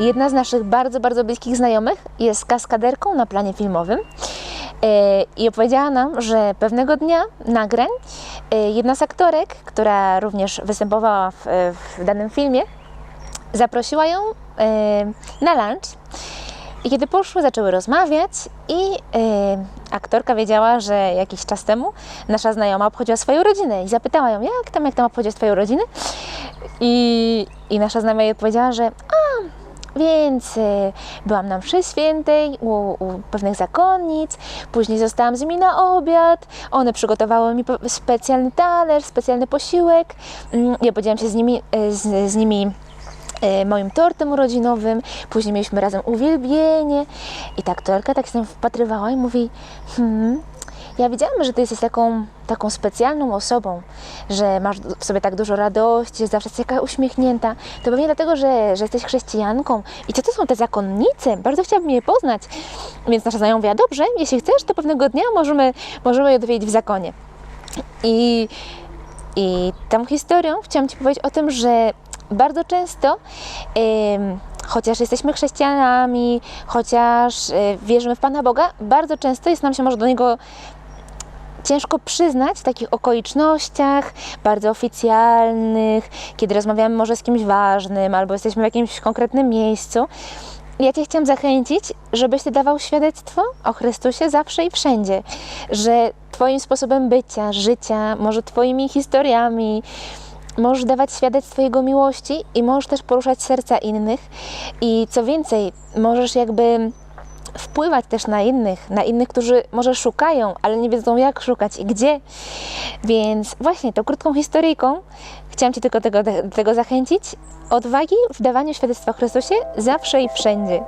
jedna z naszych bardzo, bardzo bliskich znajomych jest kaskaderką na planie filmowym. E, I opowiedziała nam, że pewnego dnia nagrań e, jedna z aktorek, która również występowała w, w danym filmie, zaprosiła ją e, na lunch. I kiedy poszły, zaczęły rozmawiać i e, aktorka wiedziała, że jakiś czas temu nasza znajoma obchodziła swoją rodzinę i zapytała ją, jak tam, jak tam obchodzisz swoją rodzinę? I, i nasza znajoma jej odpowiedziała, że więc e, byłam na mszy świętej u, u pewnych zakonnic, później zostałam z nimi na obiad, one przygotowały mi specjalny talerz, specjalny posiłek, Mm, ja podzieliłam się z nimi, e, z, z nimi e, moim tortem urodzinowym, później mieliśmy razem uwielbienie. I ta aktorka tak się wpatrywała i mówi hmm, ja wiedziałam, że ty jesteś taką, taką specjalną osobą, że masz w sobie tak dużo radości, że zawsze jesteś taka uśmiechnięta. To pewnie dlatego, że, że jesteś chrześcijanką. I co to są te zakonnice? Bardzo chciałabym je poznać. Więc nasza znajoma mówiła, dobrze, jeśli chcesz, to pewnego dnia możemy, możemy je dowiedzieć w zakonie. I, I tą historią chciałam Ci powiedzieć o tym, że bardzo często, chociaż jesteśmy chrześcijanami, chociaż e, wierzymy w Pana Boga, bardzo często jest nam się może do Niego ciężko przyznać w takich okolicznościach bardzo oficjalnych, kiedy rozmawiamy może z kimś ważnym albo jesteśmy w jakimś konkretnym miejscu. Ja Cię chciałam zachęcić, żebyś Ty dawał świadectwo o Chrystusie zawsze i wszędzie, że Twoim sposobem bycia, życia, może Twoimi historiami, możesz dawać świadectwo Jego miłości i możesz też poruszać serca innych. I co więcej, możesz jakby wpływać też na innych, na innych, którzy może szukają, ale nie wiedzą jak szukać i gdzie. Więc właśnie tą krótką historyjką chciałam Cię tylko tego, do tego zachęcić. Odwagi w dawaniu świadectwa Chrystusie zawsze i wszędzie.